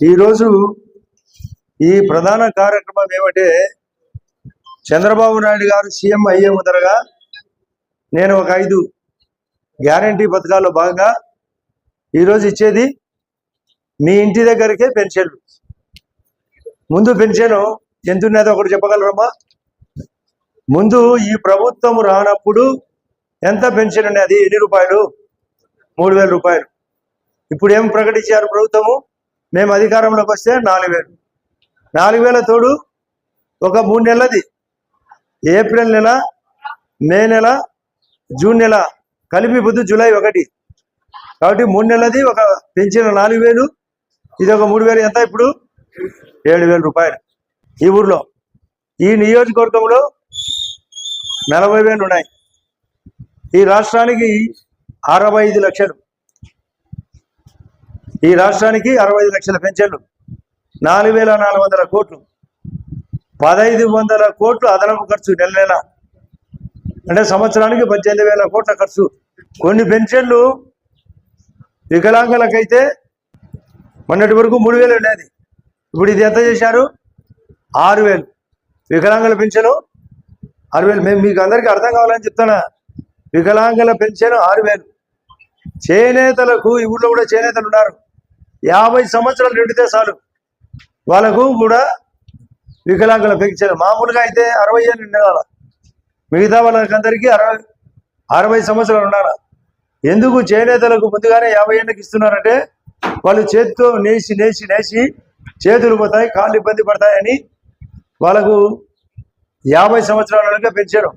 ఈరోజు ఈ ప్రధాన కార్యక్రమం ఏమంటే చంద్రబాబు నాయుడు గారు సీఎం అయ్యే ముందరగా నేను ఒక ఐదు గ్యారంటీ పథకాల్లో భాగంగా ఈరోజు ఇచ్చేది మీ ఇంటి దగ్గరికే పెన్షన్లు ముందు పెన్షన్ ఎంత ఉన్నదో ఒకటి చెప్పగలరమ్మా? ముందు ఈ ప్రభుత్వం రానప్పుడు ఎంత పెన్షన్ ఉన్నది? ఎన్ని రూపాయలు? మూడు వేల రూపాయలు. ఇప్పుడు ఏం ప్రకటించారు ప్రభుత్వము? మేము అధికారంలోకి వస్తే నాలుగు వేలు. నాలుగు వేల తోడు ఒక మూడు నెలలది. ఏప్రిల్ నెల మే నెల జూన్ నెల కలిపి పొద్దు జూలై ఒకటి. కాబట్టి మూడు నెలలది ఒక పెంచిన నాలుగు వేలు. ఇది ఒక మూడు వేలు ఎంత ఇప్పుడు? ఏడు వేల రూపాయలు. ఈ ఊర్లో ఈ నియోజకవర్గంలో నలభై వేలు ఉన్నాయి ఈ రాష్ట్రానికి అరవై ఐదు లక్షలు. ఈ రాష్ట్రానికి అరవై లక్షల పెన్షన్లు నాలుగు వేల నాలుగు వందల కోట్లు పదహైదు వందల కోట్లు అదనపు ఖర్చు నెల నెల. అంటే సంవత్సరానికి పద్దెనిమిది వేల కోట్ల ఖర్చు. కొన్ని పెన్షన్లు వికలాంగులకైతే మొన్నటి వరకు మూడు వేలు ఉండేది. ఇప్పుడు ఇది ఎంత చేశారు? ఆరు వేలు. వికలాంగుల పెన్షన్ ఆరు వేలు. మేము మీకు అందరికీ అర్థం కావాలని చెప్తానా వికలాంగుల పెన్షన్ ఆరు వేలు. చేనేతలకు ఈ ఊళ్ళో కూడా చేనేతలు ఉన్నారు. యాభై సంవత్సరాలు నిండితే చాలు వాళ్ళకు కూడా వికలాంగుల పెన్షన్. మామూలుగా అయితే అరవై ఏళ్ళు ఉండాల? మిగతా వాళ్ళకందరికీ అరవై అరవై సంవత్సరాలు ఉండాలి? ఎందుకు చేనేతలకు ముందుగానే యాభై ఏళ్ళకి ఇస్తున్నారంటే వాళ్ళు చేతితో నేసి నేసి నేసి చేతులు పోతాయి కాళ్ళు ఇబ్బంది పడతాయని వాళ్ళకు యాభై సంవత్సరాలకే పెంచారు